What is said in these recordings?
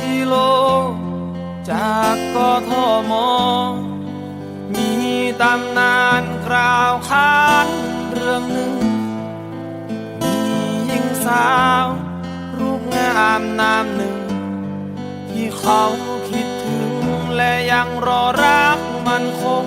กิโล จากกทม มีตำนานกล่าวขานเรื่องหนึ่ง มียิงสาว รูปงามนามหนึ่ง ที่เขาคิดถึงและยังรอรักมันคง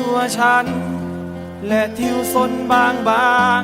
ตัวฉัน และทิวสนบางบาง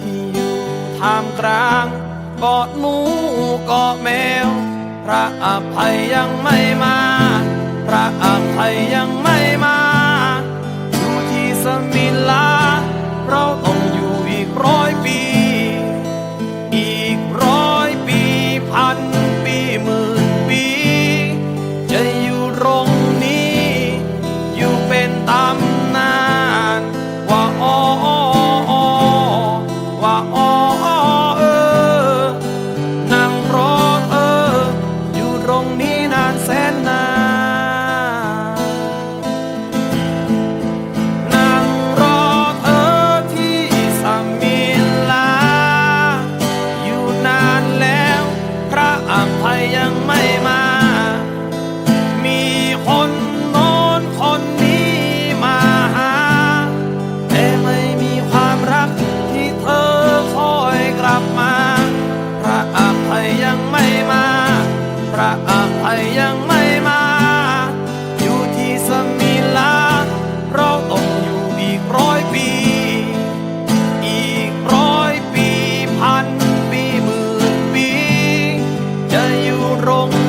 ที่อยู่ท่ามกลางกอดหมูกอดแมว พระอภัยยังไม่มา พระอภัยยังไม่มาอยู่ที่สมิลา เราต้องอยู่อีกร้อยปี อีกร้อยปีพันปีหมื่นปี จะอยู่รง tentar rompe.